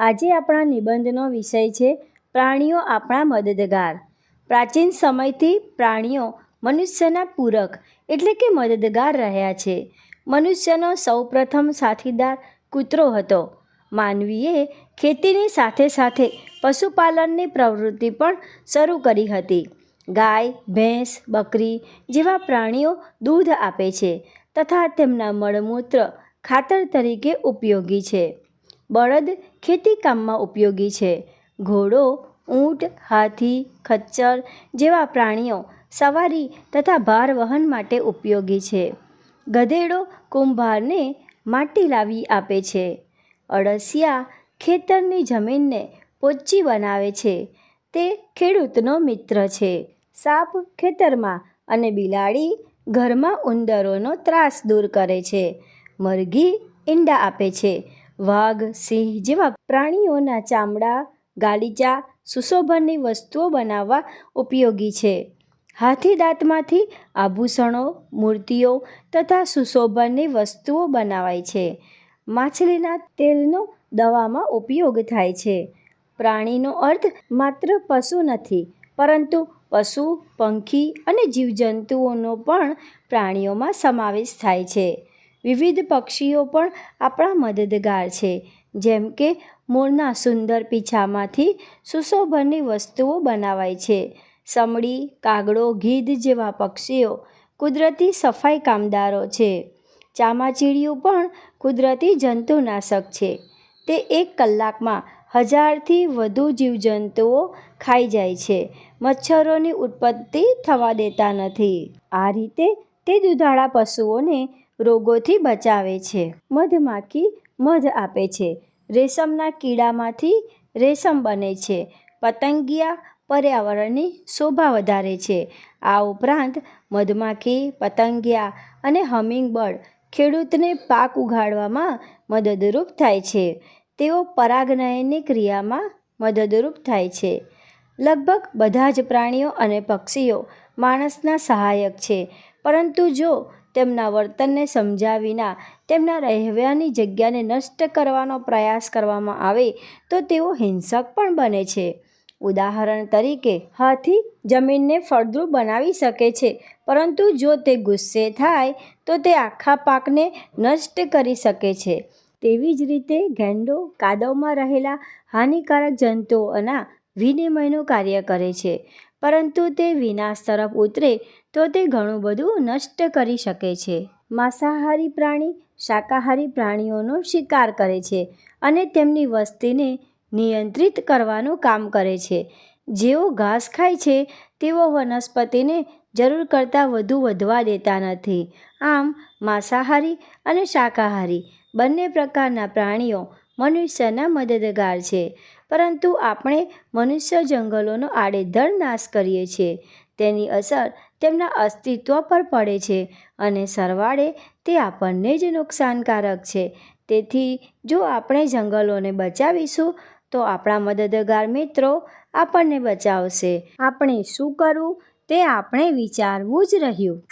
આજે આપણા નિબંધનો વિષય છે પ્રાણીઓ આપણા મદદગાર. પ્રાચીન સમયથી પ્રાણીઓ મનુષ્યના પૂરક એટલે કે મદદગાર રહ્યા છે. મનુષ્યનો સૌપ્રથમ સાથીદાર કૂતરો હતો. માનવીએ ખેતીની સાથે સાથે પશુપાલનની પ્રવૃત્તિ પણ શરૂ કરી હતી. ગાય, ભેંસ, બકરી જેવા પ્રાણીઓ દૂધ આપે છે તથા તેમના મળમૂત્ર ખાતર તરીકે ઉપયોગી છે. બળદ ખેતી કામમાં ઉપયોગી છે. ઘોડો, ઊંટ, હાથી, ખચ્ચર જેવા પ્રાણીઓ સવારી તથા ભાર વહન માટે ઉપયોગી છે. ગધેડો કુંભારને માટી લાવી આપે છે. અળસિયા ખેતરની જમીનને પોચી બનાવે છે. તે ખેડૂતનો મિત્ર છે. સાપ ખેતરમાં અને બિલાડી ઘરમાં ઉંદરોનો ત્રાસ દૂર કરે છે. મરઘી ઈંડા આપે છે. વાઘ, સિંહ જેવા પ્રાણીઓના ચામડા, ગાલીચા, સુશોભનની વસ્તુઓ બનાવવા ઉપયોગી છે. હાથી દાંતમાંથી આભૂષણો, મૂર્તિઓ તથા સુશોભનની વસ્તુઓ બનાવાય છે. માછલીના તેલનો દવામાં ઉપયોગ થાય છે. પ્રાણીનો અર્થ માત્ર પશુ નથી, પરંતુ પશુ, પંખી અને જીવજંતુઓનો પણ પ્રાણીઓમાં સમાવેશ થાય છે. વિવિધ પક્ષીઓ પણ આપણા મદદગાર છે. જેમ કે મોરના સુંદર પીછામાંથી સુશોભનની વસ્તુઓ બનાવાય છે. સમડી, કાગડો, ગીધ જેવા પક્ષીઓ કુદરતી સફાઈ કામદારો છે. ચામાચીડિયું પણ કુદરતી જંતુનાશક છે. તે એક કલાકમાં હજારથી વધુ જીવજંતુઓ ખાઈ જાય છે. મચ્છરોની ઉત્પત્તિ થવા દેતા નથી. આ રીતે તે દુધાળા પશુઓને રોગોથી બચાવે છે. મધમાખી મધ આપે છે. રેશમના કીડામાંથી રેશમ બને છે. પતંગિયા પર્યાવરણની શોભા વધારે છે. આ ઉપરાંત મધમાખી, પતંગિયા અને હમિંગબર્ડ ખેડૂતને પાક ઉગાડવામાં મદદરૂપ થાય છે. તેઓ પરાગનયનની ક્રિયામાં મદદરૂપ થાય છે. લગભગ બધા જ પ્રાણીઓ અને પક્ષીઓ માણસના સહાયક છે. પરંતુ જો તેમના વર્તનને સમજ્યા વિના તેમના રહેવાની જગ્યાને નષ્ટ કરવાનો પ્રયાસ કરવામાં આવે તો તેઓ હિંસક પણ બને છે. ઉદાહરણ તરીકે, હાથી જમીનને ફળદ્રુપ બનાવી શકે છે, પરંતુ જો તે ગુસ્સે થાય, તો તે આખા પાકને નષ્ટ કરી શકે છે. તેવી જ રીતે ગેંડો કાદવમાં રહેલા હાનિકારક જંતુઓના વિનિમયનું કાર્ય કરે છે. પરંતુ તે વિનાશ તરફ ઉતરે તો તે ઘણું બધું નષ્ટ કરી શકે છે. માંસાહારી પ્રાણી શાકાહારી પ્રાણીઓનો શિકાર કરે છે અને તેમની વસ્તીને નિયંત્રિત કરવાનું કામ કરે છે. જેઓ ઘાસ ખાય છે, તેઓ વનસ્પતિને જરૂર કરતાં વધુ વધવા દેતા નથી. આમ, માંસાહારી અને શાકાહારી બંને પ્રકારના પ્રાણીઓ મનુષ્યના મદદગાર છે. પરંતુ આપણે મનુષ્ય જંગલોનો આડેધડ નાશ કરીએ છીએ. તેની અસર તેમના અસ્તિત્વ પર પડે છે અને સરવાળે તે આપણને જ નુકસાનકારક છે. તેથી જો આપણે જંગલોને બચાવીશું, તો આપણા મદદગાર મિત્રો આપણને બચાવશે. આપણે શું કરવું તે આપણે વિચારવું જ રહ્યું.